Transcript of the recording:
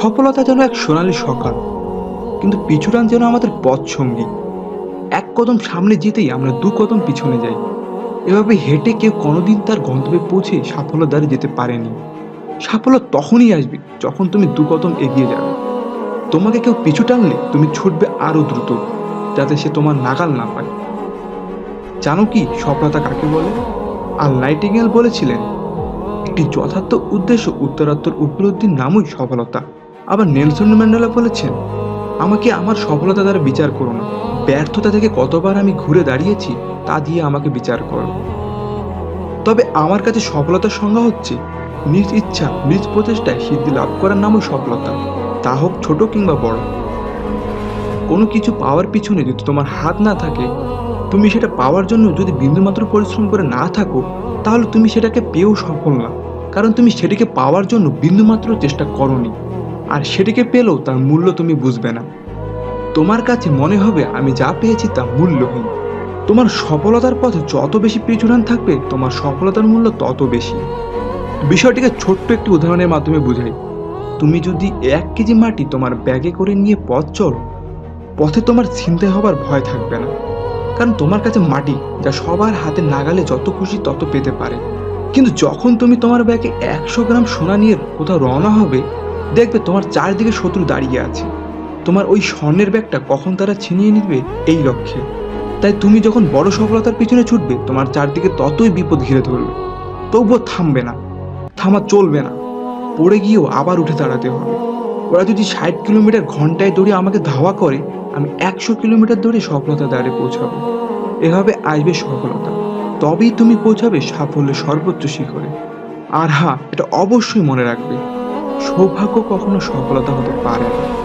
সফলতা যেন এক সোনালী সকাল, কিন্তু পিছুটান যেন আমাদের পথ সঙ্গী। এক কদম সামনে যেতেই আমরা দু কদম পিছনে যাই। এভাবে হেঁটে কেউ কোনোদিন তার গন্তব্যে পৌঁছে সাফল্য দ্বারে যেতে পারেনি। সাফল্য তখনই আসবে যখন তুমি দু কদম এগিয়ে যাবে তোমাকে কেউ পিছু টানলে তুমি ছুটবে আরও দ্রুত, যাতে সে তোমার নাগাল না পায়। জানো কি সফলতা কাকে বলে? আর নাইটিঙ্গেল বলেছিলেন, একটি যথার্থ উদ্দেশ্য উত্তরাত্তর উপলব্ধির নামই সফলতা। আবার নেলসন ম্যান্ডেলা বলেছেন, আমাকে আমার সফলতা দ্বারা বিচার করো না। ব্যর্থতা থেকে কতবার আমি ঘুরে দাঁড়িয়েছি, তা দিয়ে আমাকে বিচার করো। তবে আমার কাছে সফলতার সংজ্ঞা হচ্ছে, নিজ ইচ্ছা, নিজ প্রচেষ্টায় সিদ্ধি লাভ করার নামও সফলতা। তা হোক ছোট কিংবা বড়। কোনো কিছু পাওয়ার পিছনে যদি তোমার হাত না থাকে, তুমি সেটা পাওয়ার জন্য যদি বিন্দুমাত্র পরিশ্রম করে না থাকো, তাহলে তুমি সেটাকে পেয়েও সফল না। কারণ তুমি সেটিকে পাওয়ার জন্য বিন্দুমাত্র চেষ্টা করনি। আর সেটিকে পেলেও তার মূল্য তুমি বুঝবে না। তোমার কাছে মনে হবে আমি যা পেয়েছি তা মূল্যহীন। তোমার সফলতার পথে যত বেশি পিছুটান থাকবে, তোমার সফলতার মূল্য তত বেশি। বিষয়টিকে ছোট্ট একটি উদাহরণের মাধ্যমে বুঝাই। তুমি যদি এক কেজি মাটি তোমার ব্যাগে করে নিয়ে পথ চলো পথে তোমার চিন্তা হবার ভয় থাকবে না। কারণ তোমার কাছে মাটি যা সবার হাতে নাগালে যত খুশি তত পেতে পারে। কিন্তু যখন তুমি তোমার ব্যাগে একশো গ্রাম সোনা নিয়ে কোথাও রওনা হবে দেখবে তোমার চারদিকে শত্রু দাঁড়িয়ে আছে। তোমার ওই স্বর্ণের ব্যাগটা কখন তারা ছিনিয়ে নিবে এই লক্ষ্যে। তাই তুমি যখন বড় সফলতার পিছনে ছুটবে, তোমার চারদিকে ততই বিপদ ঘিরে ধরবে। তবুও থামবে না। থামা চলবে না। পড়ে গিয়েও আবার উঠে দাঁড়াতে হবে। ওরা যদি ষাট কিলোমিটার ঘন্টায় দৌড়ে আমাকে ধাওয়া করে, আমি একশো কিলোমিটার দৌড়ে সফলতা দ্বারে পৌঁছাবো। এভাবে আসবে সফলতা। তবেই তুমি পৌঁছাবে সাফল্যের সর্বোচ্চ শিখরে। আর হ্যাঁ এটা অবশ্যই মনে রাখবে। সৌভাগ্য কখনো সফলতা হতে পারে না।